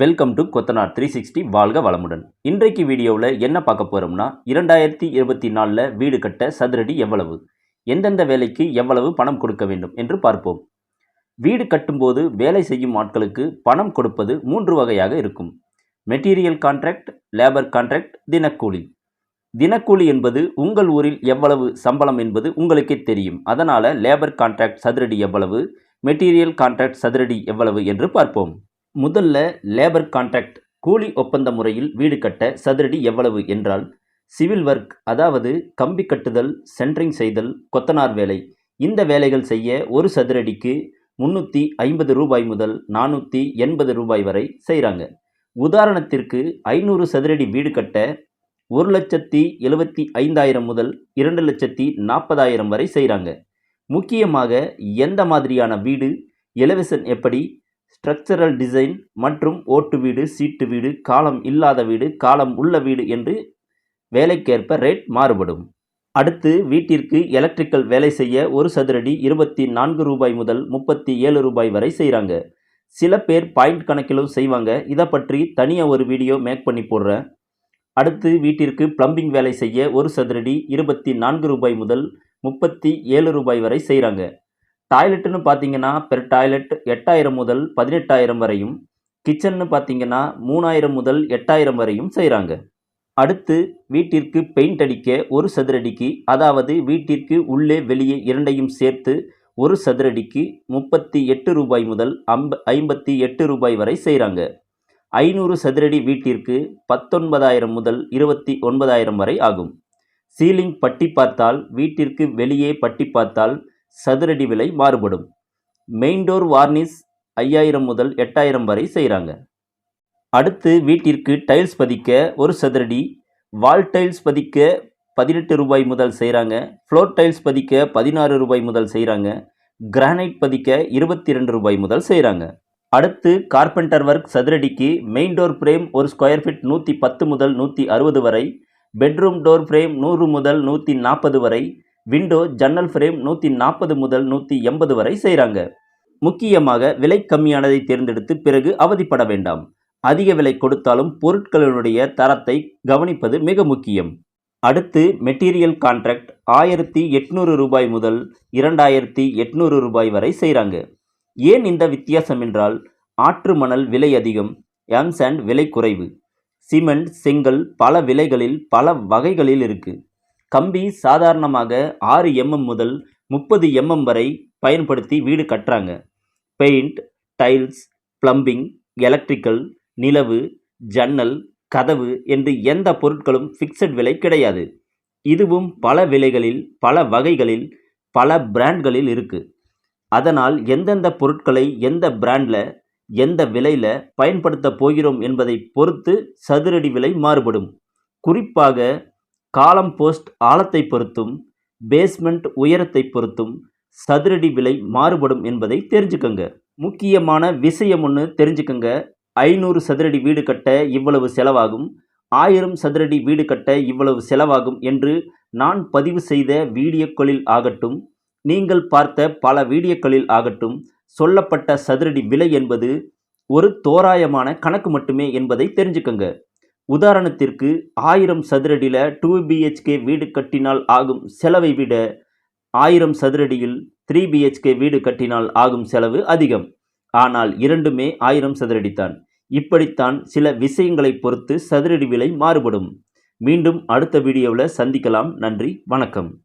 Welcome to Kothanar three sixty வாழ்க வளமுடன். இன்றைக்கு வீடியோவில் என்ன பார்க்க போகிறோம்னா இரண்டாயிரத்தி இருபத்தி நாலில் வீடு கட்ட சதுரடி எவ்வளவு? எந்தெந்த வேலைக்கு எவ்வளவு பணம் கொடுக்க வேண்டும் என்று பார்ப்போம். வீடு கட்டும்போது வேலை செய்யும் ஆட்களுக்கு பணம் கொடுப்பது மூன்று வகையாக இருக்கும். மெட்டீரியல் கான்ட்ராக்ட் லேபர் கான்ட்ராக்ட் தினக்கூலி. தினக்கூலி என்பது உங்கள் ஊரில் எவ்வளவு சம்பளம் என்பது உங்களுக்கே தெரியும். அதனால் லேபர் கான்ட்ராக்ட் சதுரடி எவ்வளவு மெட்டீரியல் கான்ட்ராக்ட் சதுரடி எவ்வளவு என்று பார்ப்போம். முதல்ல லேபர் கான்ட்ராக்ட் கூலி ஒப்பந்த முறையில் வீடு கட்ட சதுரடி எவ்வளவு என்றால் சிவில் ஒர்க் அதாவது கம்பி கட்டுதல் சென்ட்ரிங் செய்தல் கொத்தனார் வேலை. இந்த வேலைகள் செய்ய ஒரு சதுரடிக்கு முந்நூற்றி ஐம்பது ரூபாய் முதல் நானூற்றி எண்பது ரூபாய் வரை செய்கிறாங்க உதாரணத்திற்கு ஐநூறு சதுரடி வீடு கட்ட ஒரு லட்சத்தி எழுபத்தி ஐந்தாயிரம் முதல் இரண்டு லட்சத்தி நாற்பதாயிரம் வரை செய்கிறாங்க முக்கியமாக எந்த மாதிரியான வீடு எலவேஷன் எப்படி ஸ்ட்ரக்சரல் டிசைன் மற்றும் ஓட்டு வீடு சீட்டு வீடு காலம் இல்லாத வீடு காலம் உள்ள வீடு என்று வேலைக்கேற்ப ரேட் மாறுபடும். அடுத்து வீட்டிற்கு எலக்ட்ரிக்கல் வேலை செய்ய ஒரு சதுரடி இருபத்தி நான்கு ரூபாய் முதல் முப்பத்தி ஏழு ரூபாய் வரை செய்கிறாங்க சில பேர் பாயிண்ட் கணக்கிலும் செய்வாங்க. இதை பற்றி தனியாக ஒரு வீடியோ மேக் பண்ணி போடுறேன். அடுத்து வீட்டிற்கு பிளம்பிங் வேலை செய்ய ஒரு சதுரடி இருபத்தி நான்கு ரூபாய் முதல் முப்பத்தி ஏழு ரூபாய் வரை செய்கிறாங்க டாய்லெட்டுன்னு பார்த்தீங்கன்னா பெர் டாய்லெட் எட்டாயிரம் முதல் பதினெட்டாயிரம் வரையும் கிச்சன்னு பார்த்தீங்கன்னா மூணாயிரம் முதல் எட்டாயிரம் வரையும் செய்கிறாங்க அடுத்து வீட்டிற்கு பெயிண்ட் அடிக்க ஒரு சதுரடிக்கு அதாவது வீட்டிற்கு உள்ளே வெளியே இரண்டையும் சேர்த்து ஒரு சதுரடிக்கு முப்பத்தி எட்டு ரூபாய் முதல் அம்ப ஐம்பத்தி எட்டு ரூபாய் வரை செய்கிறாங்க ஐநூறு சதுரடி வீட்டிற்கு பத்தொன்பதாயிரம் முதல் இருபத்தி ஒன்பதாயிரம் வரை ஆகும். சீலிங் பட்டி பார்த்தால் வீட்டிற்கு வெளியே பட்டி பார்த்தால் சதுரடி விலை மாறுபடும். மெயின் டோர் வார்னிஷ் ஐயாயிரம் முதல் எட்டாயிரம் வரை செய்கிறாங்க அடுத்து வீட்டிற்கு டைல்ஸ் பதிக்க ஒரு சதுரடி வால் டைல்ஸ் பதிக்க பதினெட்டு ரூபாய் முதல் செய்கிறாங்க ஃப்ளோர் டைல்ஸ் பதிக்க பதினாறு ரூபாய் முதல் செய்கிறாங்க கிரானைட் பதிக்க இருபத்தி ரெண்டு ரூபாய் முதல் செய்கிறாங்க அடுத்து கார்பெண்டர் ஒர்க் சதுரடிக்கு மெயின் டோர் ஃப்ரேம் ஒரு ஸ்கொயர் ஃபீட் நூற்றி பத்து முதல் நூற்றி அறுபது வரை பெட்ரூம் டோர் ஃப்ரேம் நூறு முதல் நூற்றி நாற்பது வரை விண்டோ ஜன்னல் ஃப்ரேம் நூற்றி நாற்பது முதல் நூற்றி எண்பது வரை செய்கிறாங்க முக்கியமாக விலை கம்மியானதை தேர்ந்தெடுத்து பிறகு அவதிப்பட வேண்டாம். அதிக விலை கொடுத்தாலும் பொருட்களினுடைய தரத்தை கவனிப்பது மிக முக்கியம். அடுத்து மெட்டீரியல் கான்ட்ராக்ட் ஆயிரத்தி எட்நூறு ரூபாய் முதல் இரண்டாயிரத்தி எட்நூறு ரூபாய் வரை செய்கிறாங்க ஏன் இந்த வித்தியாசம் என்றால் ஆற்று மணல் விலை அதிகம் எம்சாண்ட் விலை குறைவு. சிமெண்ட் செங்கல் பல விலைகளில் பல வகைகளில் இருக்குது கம்பி சாதாரணமாக ஆறு எம்எம் முதல் முப்பது எம்எம் வரை பயன்படுத்தி வீடு கட்டுறாங்க. பெயிண்ட் டைல்ஸ் பிளம்பிங் எலக்ட்ரிக்கல் நிலவு ஜன்னல் கதவு என்று எந்த பொருட்களும் ஃபிக்ஸட் விலை கிடையாது. இதுவும் பல விலைகளில் பல வகைகளில் பல பிராண்ட்களில் இருக்குது அதனால் எந்தெந்த பொருட்களை எந்த பிராண்டில் எந்த விலையில் பயன்படுத்த போகிறோம் என்பதை பொறுத்து சதுரடி விலை மாறுபடும். குறிப்பாக காலம் போஸ்ட் ஆழத்தை பொறுத்தும் பேஸ்மெண்ட் உயரத்தை பொறுத்தும் சதுரடி விலை மாறுபடும் என்பதை தெரிஞ்சுக்கோங்க. முக்கியமான விஷயம் ஒன்று தெரிஞ்சுக்கோங்க. ஐநூறு சதுரடி வீடு கட்ட இவ்வளவு செலவாகும். ஆயிரம் சதுரடி வீடு கட்ட இவ்வளவு செலவாகும் என்று நான் பதிவு செய்த வீடியோக்களில் ஆகட்டும் நீங்கள் பார்த்த பல வீடியோக்களில் ஆகட்டும் சொல்லப்பட்ட சதுரடி விலை என்பது ஒரு தோராயமான கணக்கு மட்டுமே என்பதை தெரிஞ்சுக்கோங்க. உதாரணத்திற்கு ஆயிரம் சதுரடியில் டூ பிஹெச்கே வீடு கட்டினால் ஆகும் செலவை விட ஆயிரம் சதுரடியில் த்ரீ பிஹெச்கே வீடு கட்டினால் ஆகும் செலவு அதிகம். ஆனால் இரண்டுமே ஆயிரம் சதுரடித்தான். இப்படித்தான் சில விஷயங்களை பொறுத்து சதுரடி விலை மாறுபடும். மீண்டும் அடுத்த வீடியோவில் சந்திக்கலாம். நன்றி. வணக்கம்.